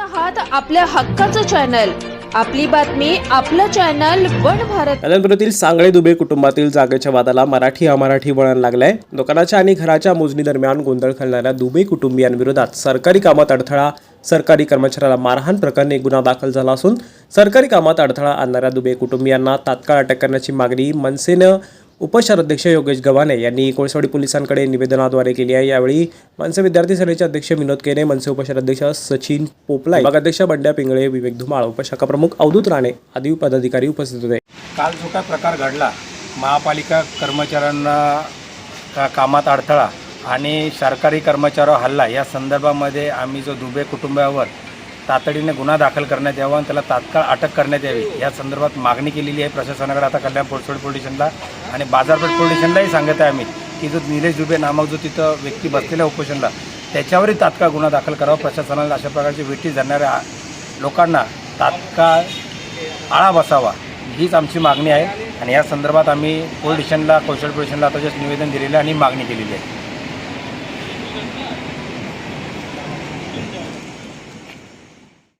आहात आपल्या हक्काचं चॅनल. आपली बातमी आपलं चॅनल वन भारत. अनंतपुरातील सांगळे दुबे कुटुंबातील जागेच्या वादाला मराठी अमराठी वळण लागलंय. दुकानाच्या आणि घराच्या मोजणी दरम्यान गोंधळ घालणाऱ्या दुबे कुटुंबियांविरोधात सरकारी कामात अडथळा सरकारी कर्मचाऱ्याला मारहाण प्रकरणी गुन्हा दाखल झाला असून सरकारी कामात अडथळा आणणाऱ्या दुबे कुटुंबियांना तात्काळ अटक करण्याची मागणी मनसेनं उपशहराध्यक्ष योगेश गव्हाणे यांनी कोळसवाडी पोलिसांकडे निवेदनाद्वारे केली आहे. यावेळी मनसे विद्यार्थी सेनेचे अध्यक्ष विनोद केने मनसे उपशहराध्यक्ष सचिन पोपला विभागाध्यक्ष बंड्या पिंगळे विवेक धुमाळ उपशाखा प्रमुख अवधूत राणे आदी पदाधिकारी उपस्थित होते. काल जो काय प्रकार घडला महापालिका कर्मचाऱ्यांना का कामात अडथळा आणि सरकारी कर्मचाऱ्यावर हल्ला या संदर्भामध्ये आम्ही जो दुबे कुटुंबावर तातडीने गुन्हा दाखल करण्यात यावा आणि त्याला तात्काळ अटक करण्यात यावी. या संदर्भात मागणी केलेली आहे प्रशासनाकडे. आता कल्याण पोटसोड पोलीस स्टेशनला आणि बाजारपेठ पोलीस स्टेशनलाही सांगत आहे आम्ही की जो निलेश दुबे नामक जो तिथं व्यक्ती बसलेला उपोषणला त्याच्यावरही तात्काळ गुन्हा दाखल करावा. प्रशासनाला अशा प्रकारची वेटी धरणाऱ्या लोकांना तात्काळ आळा बसावा हीच आमची मागणी आहे. आणि या संदर्भात आम्ही पोलीस स्टेशनला कौशल पोलीस स्टेशनला आता जस्ट निवेदन दिलेलं आहे आणि मागणी केलेली आहे.